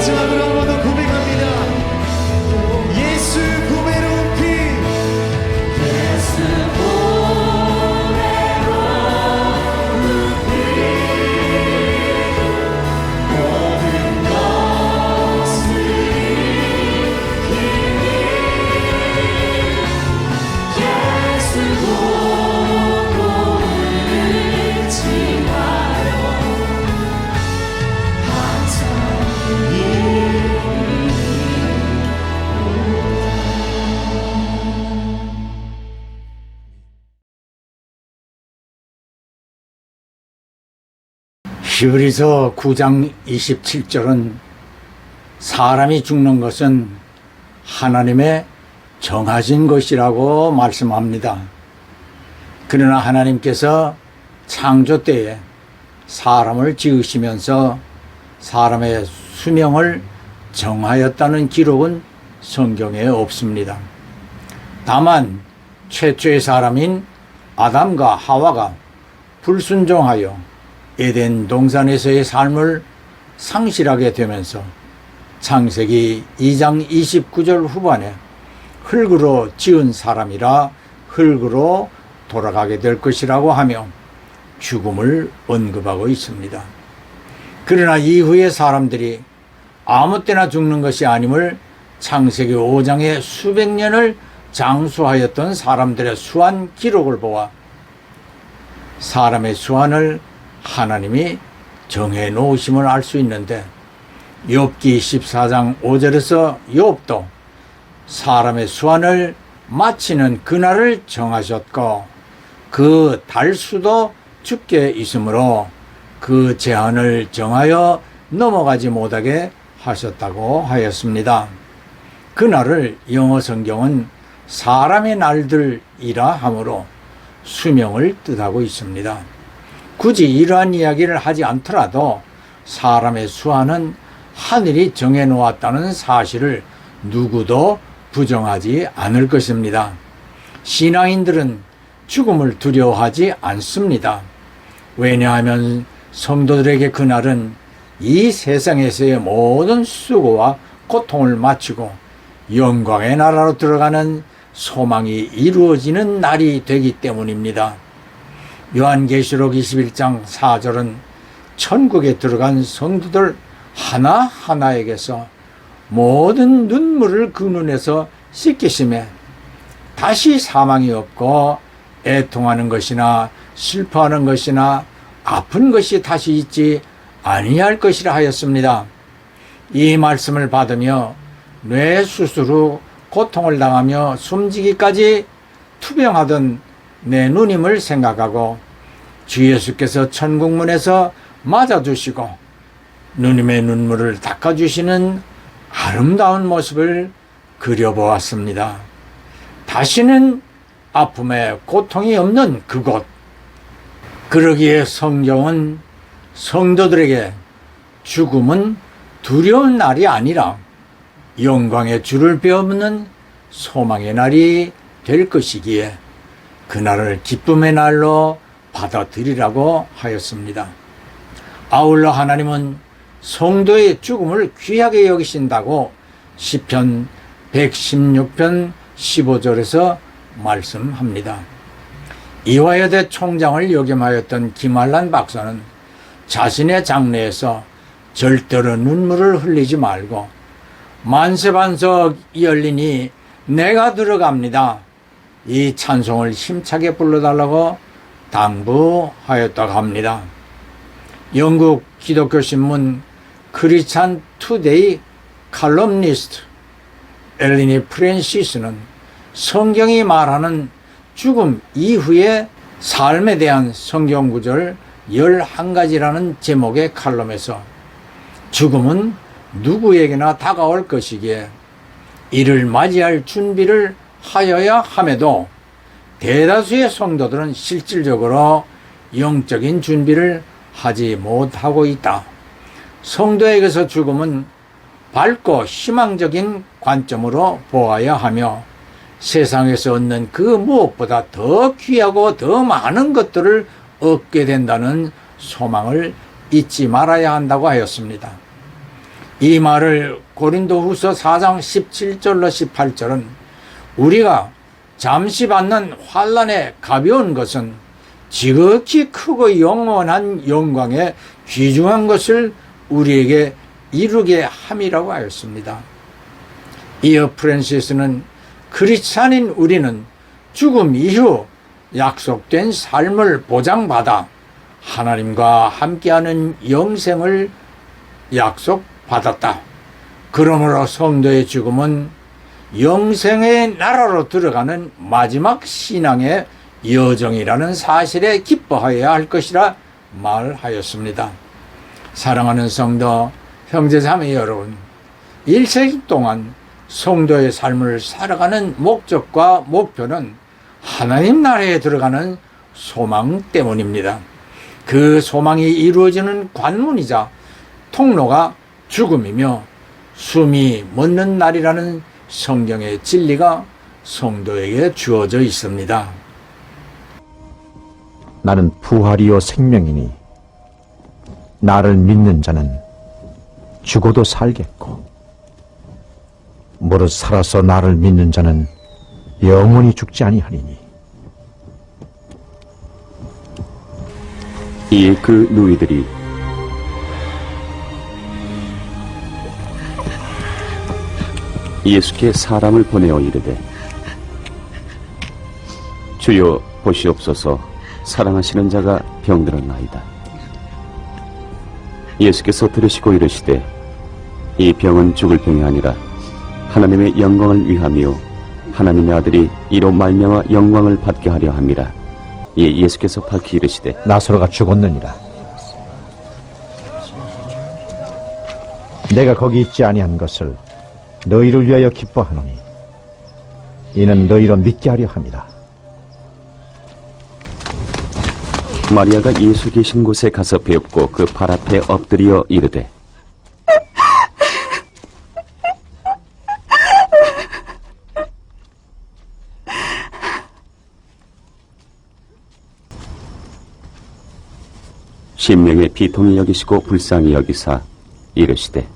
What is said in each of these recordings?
Let's 히브리서 9장 27절은 사람이 죽는 것은 하나님의 정하신 것이라고 말씀합니다. 그러나 하나님께서 창조 때에 사람을 지으시면서 사람의 수명을 정하였다는 기록은 성경에 없습니다. 다만 최초의 사람인 아담과 하와가 불순종하여 에덴 동산에서의 삶을 상실하게 되면서 창세기 2장 29절 후반에 흙으로 지은 사람이라 흙으로 돌아가게 될 것이라고 하며 죽음을 언급하고 있습니다. 그러나 이후에 사람들이 아무 때나 죽는 것이 아님을 창세기 5장에 수백 년을 장수하였던 사람들의 수한 기록을 보아 사람의 수한을 하나님이 정해 놓으심을 알 수 있는데 욥기 14장 5절에서 욥도 사람의 수완을 마치는 그날을 정하셨고 그 달수도 죽게 있으므로 그 제한을 정하여 넘어가지 못하게 하셨다고 하였습니다. 그날을 영어 성경은 사람의 날들이라 하므로 수명을 뜻하고 있습니다. 굳이 이러한 이야기를 하지 않더라도 사람의 수완은 하늘이 정해 놓았다는 사실을 누구도 부정하지 않을 것입니다. 신앙인들은 죽음을 두려워하지 않습니다. 왜냐하면 성도들에게 그날은 이 세상에서의 모든 수고와 고통을 마치고 영광의 나라로 들어가는 소망이 이루어지는 날이 되기 때문입니다. 요한계시록 21장 4절은 천국에 들어간 성도들 하나하나에게서 모든 눈물을 그 눈에서 씻기심에 다시 사망이 없고 애통하는 것이나 슬퍼하는 것이나 아픈 것이 다시 있지 아니할 것이라 하였습니다. 이 말씀을 받으며 뇌 수술 후 고통을 당하며 숨지기까지 투병하던 내 누님을 생각하고 주 예수께서 천국문에서 맞아주시고 누님의 눈물을 닦아주시는 아름다운 모습을 그려보았습니다. 다시는 아픔에 고통이 없는 그곳. 그러기에 성경은 성도들에게 죽음은 두려운 날이 아니라 영광의 줄을 베어묻는 소망의 날이 될 것이기에 그날을 기쁨의 날로 받아들이라고 하였습니다. 아울러 하나님은 성도의 죽음을 귀하게 여기신다고 시편 116편 15절에서 말씀합니다. 이화여대 총장을 역임하였던 김한란 박사는 자신의 장례에서 절대로 눈물을 흘리지 말고 만세반석 열리니 내가 들어갑니다. 이 찬송을 힘차게 불러달라고 당부하였다고 합니다. 영국 기독교 신문 크리스찬 투데이 칼럼니스트 엘리니 프랜시스는 성경이 말하는 죽음 이후의 삶에 대한 성경 구절 11가지라는 제목의 칼럼에서 죽음은 누구에게나 다가올 것이기에 이를 맞이할 준비를 하여야 함에도 대다수의 성도들은 실질적으로 영적인 준비를 하지 못하고 있다. 성도에게서 죽음은 밝고 희망적인 관점으로 보아야 하며 세상에서 얻는 그 무엇보다 더 귀하고 더 많은 것들을 얻게 된다는 소망을 잊지 말아야 한다고 하였습니다. 이 말을 고린도 후서 4장 17절로 18절은 우리가 잠시 받는 환란에 가벼운 것은 지극히 크고 영원한 영광에 귀중한 것을 우리에게 이루게 함이라고 하였습니다. 이어 프랜시스는 크리스찬인 우리는 죽음 이후 약속된 삶을 보장받아 하나님과 함께하는 영생을 약속받았다. 그러므로 성도의 죽음은 영생의 나라로 들어가는 마지막 신앙의 여정이라는 사실에 기뻐하여야 할 것이라 말하였습니다. 사랑하는 성도, 형제 자매 여러분, 1세기 동안 성도의 삶을 살아가는 목적과 목표는 하나님 나라에 들어가는 소망 때문입니다. 그 소망이 이루어지는 관문이자 통로가 죽음이며 숨이 멎는 날이라는 성경의 진리가 성도에게 주어져 있습니다. 나는 부활이요 생명이니 나를 믿는 자는 죽어도 살겠고 무릇 살아서 나를 믿는 자는 영원히 죽지 아니하리니 이에 그 누이들이 예수께 사람을 보내어 이르되 주여 보시옵소서. 사랑하시는 자가 병들었나이다. 예수께서 들으시고 이르시되 이 병은 죽을 병이 아니라 하나님의 영광을 위함이요 하나님의 아들이 이로 말미암아 영광을 받게 하려 함이라. 이에 예수께서 밝히 이르시되 나사로가 죽었느니라. 내가 거기 있지 아니한 것을 너희를 위하여 기뻐하노니 이는 너희로 믿게 하려 함이다. 마리아가 예수 계신 곳에 가서 배웠고 그 발 앞에 엎드려 이르되 신명의 비통히 여기시고 불쌍히 여기사 이르시되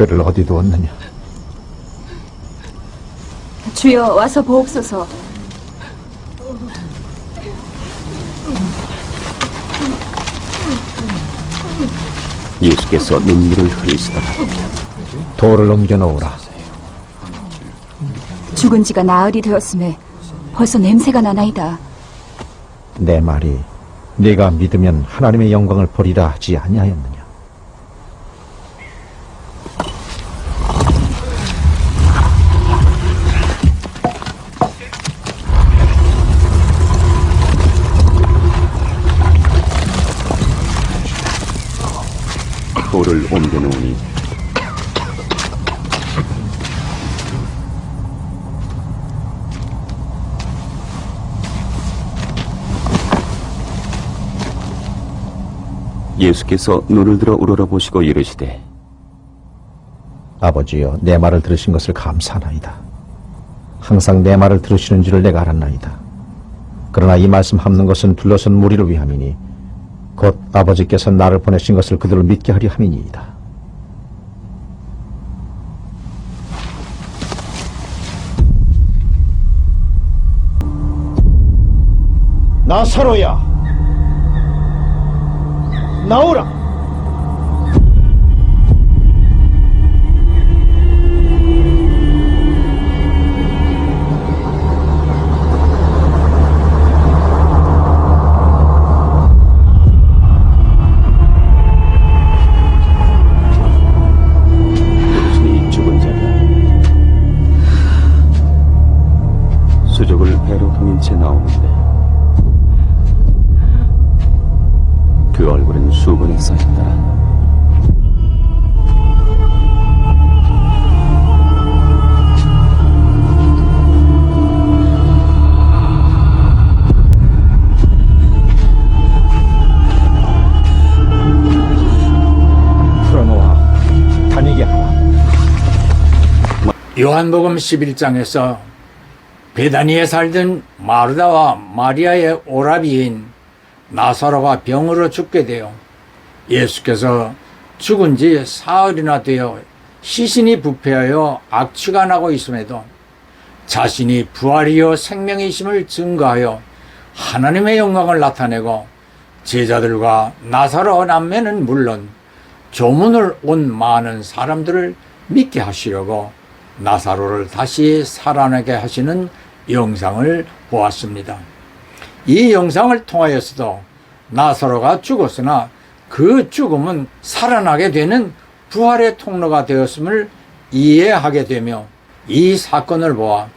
그를 어디 두었느냐 주여 와서 보옵소서. 예수께서 눈물을 흘리시더라 돌을 옮겨 놓으라 죽은 지가 나흘이 되었음에 벌써 냄새가 나나이다. 내 말이 네가 믿으면 하나님의 영광을 보리라 하지 아니하였느냐 돌을 옮겨 놓으니 예수께서 눈을 들어 우러러보시고 이르시되 아버지여 내 말을 들으신 것을 감사하나이다. 항상 내 말을 들으시는 줄을 내가 알았나이다. 그러나 이 말씀 함는 것은 둘러선 무리를 위함이니 곧 아버지께서 나를 보내신 것을 그들을 믿게 하려 함이니이다. 나사로야 나오라 수족을 배로 동인 채 나오는데 그 얼굴은 다니게 하라 요한복음 11장에서 베다니에 살던 마르다와 마리아의 오라비인 나사로가 병으로 죽게 되어 예수께서 죽은 지 사흘이나 되어 시신이 부패하여 악취가 나고 있음에도 자신이 부활이요 생명이심을 증거하여 하나님의 영광을 나타내고 제자들과 나사로 남매는 물론 조문을 온 많은 사람들을 믿게 하시려고 나사로를 다시 살아나게 하시는 영상을 보았습니다. 이 영상을 통하여서도 나사로가 죽었으나 그 죽음은 살아나게 되는 부활의 통로가 되었음을 이해하게 되며 이 사건을 보아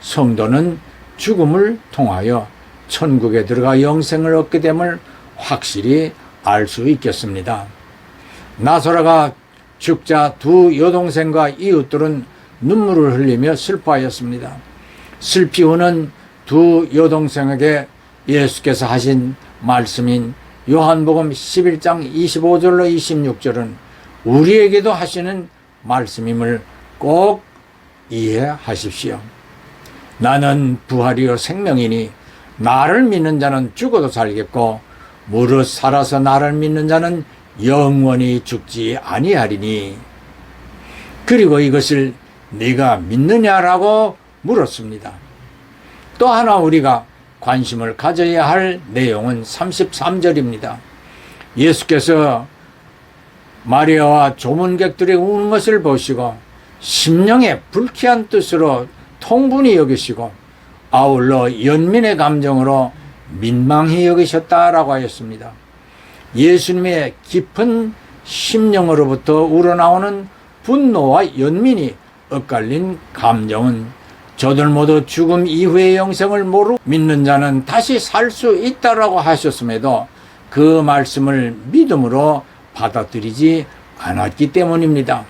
성도는 죽음을 통하여 천국에 들어가 영생을 얻게 됨을 확실히 알 수 있겠습니다. 나소라가 죽자 두 여동생과 이웃들은 눈물을 흘리며 슬퍼하였습니다. 슬피 우는 두 여동생에게 예수께서 하신 말씀인 요한복음 11장 25절로 26절은 우리에게도 하시는 말씀임을 꼭 이해하십시오. 나는 부활이요 생명이니 나를 믿는 자는 죽어도 살겠고 무릇 살아서 나를 믿는 자는 영원히 죽지 아니하리니 그리고 이것을 네가 믿느냐라고 물었습니다. 또 하나 우리가 관심을 가져야 할 내용은 33절입니다. 예수께서 마리아와 조문객들이 우는 것을 보시고 심령의 불쾌한 뜻으로 통분히 여기시고 아울러 연민의 감정으로 민망히 여기셨다라고 하였습니다. 예수님의 깊은 심령으로부터 우러나오는 분노와 연민이 엇갈린 감정은 저들 모두 죽음 이후의 영생을 모르 믿는 자는 다시 살 수 있다라고 하셨음에도 그 말씀을 믿음으로 받아들이지 않았기 때문입니다.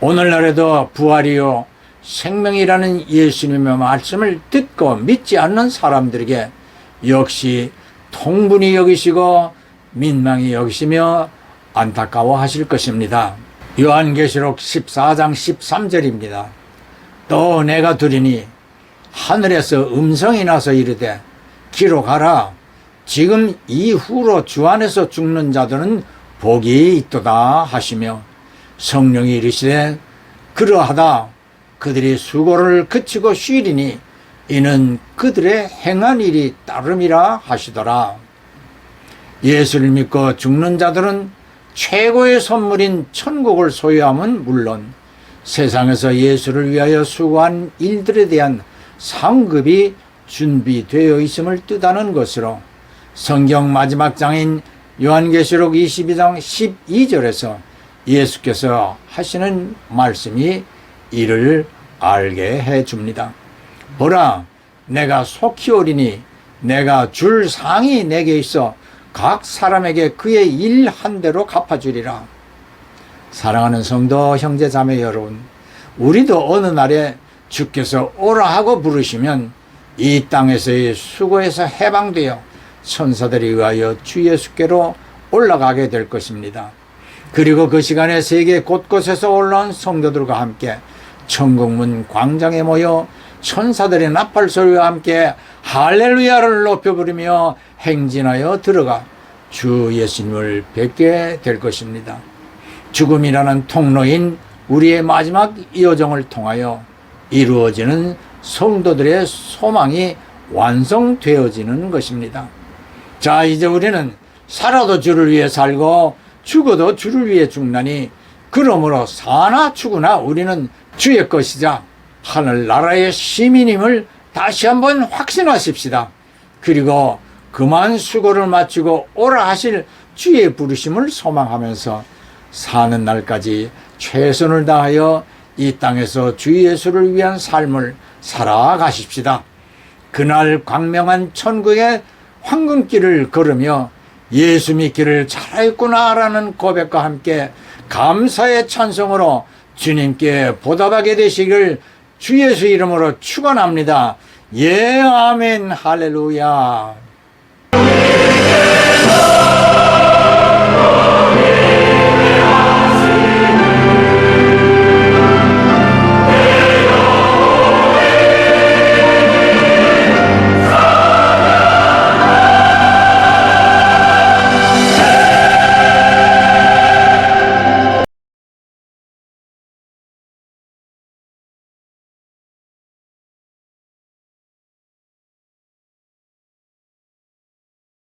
오늘날에도 부활이요 생명이라는 예수님의 말씀을 듣고 믿지 않는 사람들에게 역시 통분히 여기시고 민망히 여기시며 안타까워하실 것입니다. 요한계시록 14장 13절입니다. 또 내가 들으니 하늘에서 음성이 나서 이르되 기록하라. 지금 이후로 주 안에서 죽는 자들은 복이 있도다 하시며 성령이 이르시되 그러하다. 그들이 수고를 그치고 쉬리니 이는 그들의 행한 일이 따름이라 하시더라. 예수를 믿고 죽는 자들은 최고의 선물인 천국을 소유함은 물론 세상에서 예수를 위하여 수고한 일들에 대한 상급이 준비되어 있음을 뜻하는 것으로 성경 마지막 장인 요한계시록 22장 12절에서 예수께서 하시는 말씀이 이를 알게 해 줍니다. 보라, 내가 속히 오리니 내가 줄 상이 내게 있어 각 사람에게 그의 일 한 대로 갚아주리라. 사랑하는 성도 형제 자매 여러분, 우리도 어느 날에 주께서 오라 하고 부르시면 이 땅에서의 수고에서 해방되어 천사들에 의하여 주 예수께로 올라가게 될 것입니다. 그리고 그 시간에 세계 곳곳에서 올라온 성도들과 함께 천국문 광장에 모여 천사들의 나팔 소리와 함께 할렐루야를 높여 부르며 행진하여 들어가 주 예수님을 뵙게 될 것입니다. 죽음이라는 통로인 우리의 마지막 여정을 통하여 이루어지는 성도들의 소망이 완성되어지는 것입니다. 자, 이제 우리는 살아도 주를 위해 살고 죽어도 주를 위해 죽나니 그러므로 사나 죽으나 우리는 주의 것이자 하늘나라의 시민임을 다시 한번 확신하십시다. 그리고 그만 수고를 마치고 오라 하실 주의 부르심을 소망하면서 사는 날까지 최선을 다하여 이 땅에서 주 예수를 위한 삶을 살아가십시다. 그날 광명한 천국의 황금길을 걸으며 예수 믿기를 잘했구나라는 고백과 함께 감사의 찬송으로 주님께 보답하게 되시길 주 예수 이름으로 축원합니다. 예 아멘 할렐루야.